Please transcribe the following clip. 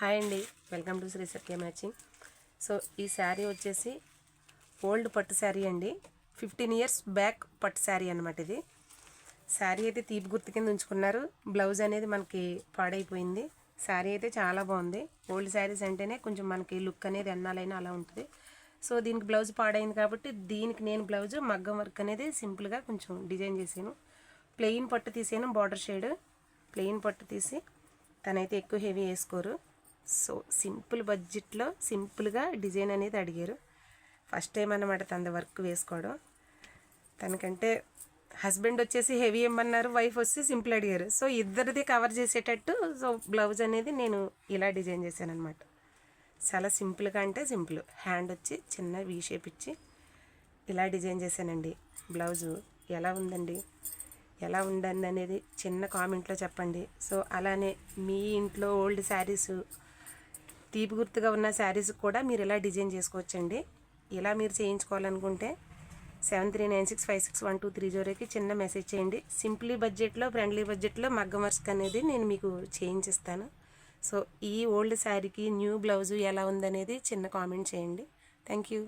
Hi అండి. Welcome to Sri Satya matching. So ఈ శారీ వచ్చేసి ఓల్డ్ పట్టు శారీ అండి. ఫిఫ్టీన్ ఇయర్స్ బ్యాక్ పట్టు శారీ అనమాట ఇది. శారీ అయితే తీపి గుర్తు కింద ఉంచుకున్నారు. బ్లౌజ్ అనేది మనకి పాడైపోయింది. శారీ అయితే చాలా బాగుంది. ఓల్డ్ శారీస్ అంటేనే కొంచెం మనకి లుక్ అనేది ఎన్నాలైనా అలా ఉంటుంది. సో దీనికి బ్లౌజ్ పాడైంది కాబట్టి దీనికి నేను బ్లౌజ్ మగ్గం వర్క్ అనేది సింపుల్గా కొంచెం డిజైన్ చేశాను. ప్లెయిన్ పట్టు తీసాను బార్డర్ షేడ్. ప్లెయిన్ పట్టు తీసి తనైతే ఎక్కువ హెవీ వేసుకోరు. సో సింపుల్ బడ్జెట్లో సింపుల్గా డిజైన్ అనేది అడిగారు. ఫస్ట్ టైం అన్నమాట తన వర్క్ వేసుకోవడం. తనకంటే హస్బెండ్ వచ్చేసి హెవీ ఇమ్మన్నారు వైఫ్ వచ్చి సింపుల్ అడిగారు. సో ఇద్దరిది కవర్ చేసేటట్టు సో బ్లౌజ్ అనేది నేను ఇలా డిజైన్ చేశాను అనమాట చాలా సింపుల్గా అంటే సింపుల్. హ్యాండ్ వచ్చి చిన్న వీ షేప్ ఇచ్చి ఇలా డిజైన్ చేశానండి. బ్లౌజు ఎలా ఉందండి? ఎలా ఉందండి అనేది చిన్న కామెంట్లో చెప్పండి. సో అలానే మీ ఇంట్లో ఓల్డ్ శారీస్ తీపి గుర్తుగా ఉన్న శారీస్ కూడా మీరు ఇలా డిజైన్ చేసుకోవచ్చండి? ఇలా మీరు చేయించుకోవాలనుకుంటే seven three nine six five six one two three జీరోకి చిన్న మెసేజ్ చేయండి. సింప్లీ బడ్జెట్లో ఫ్రెండ్లీ బడ్జెట్లో మగ్గం వర్క్ అనేది నేను మీకు చేయించిస్తాను. సో ఈ ఓల్డ్ శారీకి న్యూ బ్లౌజు ఎలా ఉందనేది చిన్న కామెంట్ చేయండి. Thank you.